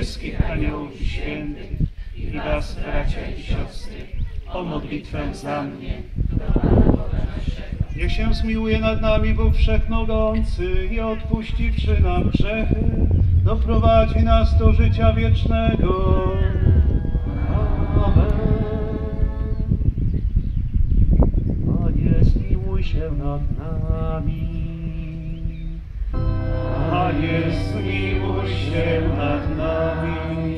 wszystkich aniołów świętych i was, bracia i siostry, o modlitwę za mnie. Niech się zmiłuje nad nami Bóg Wszechmogący i odpuściwszy nam grzechy, doprowadzi nas do życia wiecznego. Panie, zmiłuj się nad nami.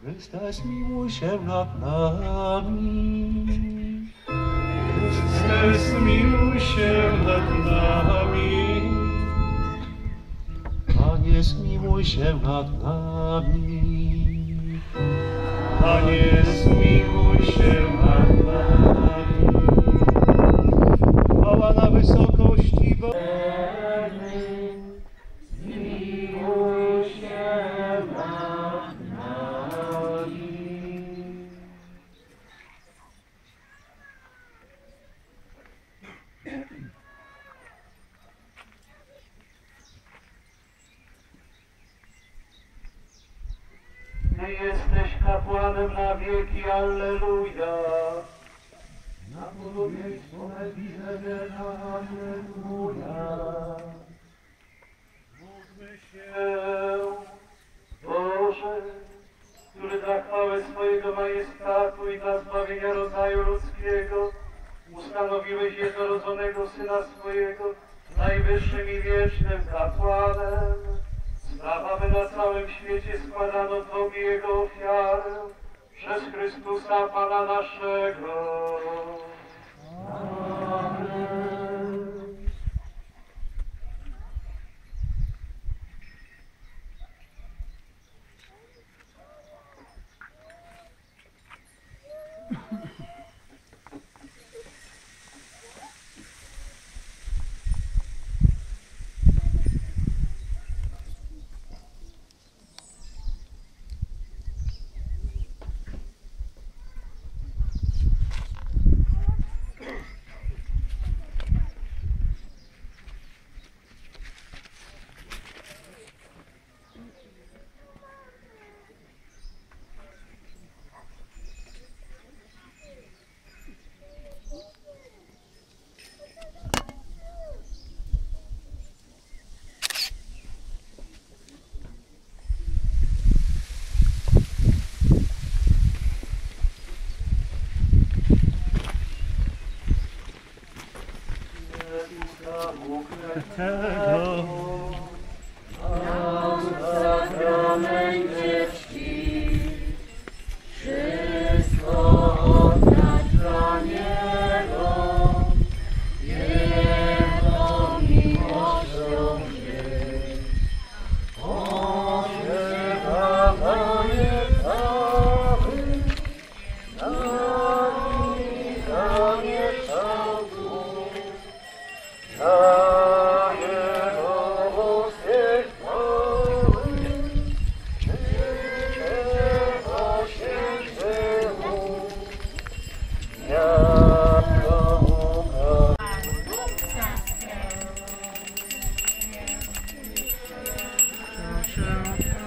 Chryste, zmiłuj się nad nami. Chryste, zmiłuj się nad nami. Panie, zmiłuj się nad nami. Panie, zmiłuj się nad nami. Chwała na wysokości Boga. Zmiłuj się nad nami. Ty jesteś kapłanem na wieki, Alleluja. Na podobieństwo Melchizedeka, Alleluja. Módlmy się, Boże, który dla chwały swojego majestatu i dla zbawienia rodzaju ludzkiego ustanowiłeś jednorodzonego Syna swojego najwyższym i wiecznym kapłanem. Na całym świecie składano Tobie Jego ofiarę przez Chrystusa Pana naszego. Oh.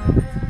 Yeah.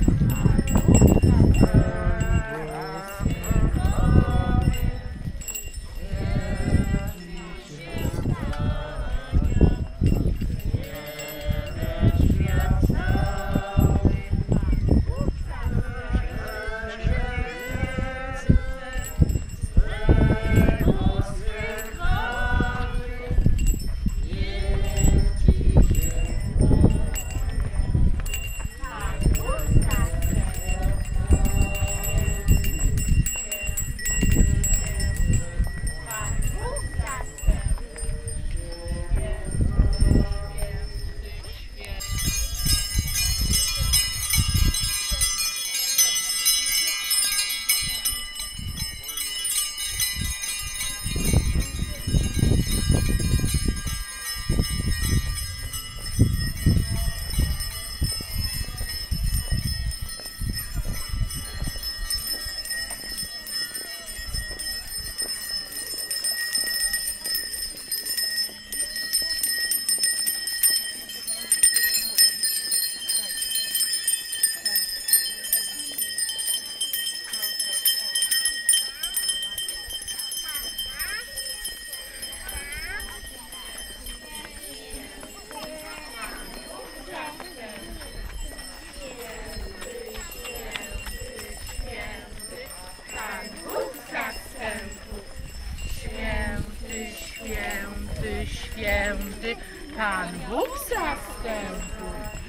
święty, Pan Bóg zastępów.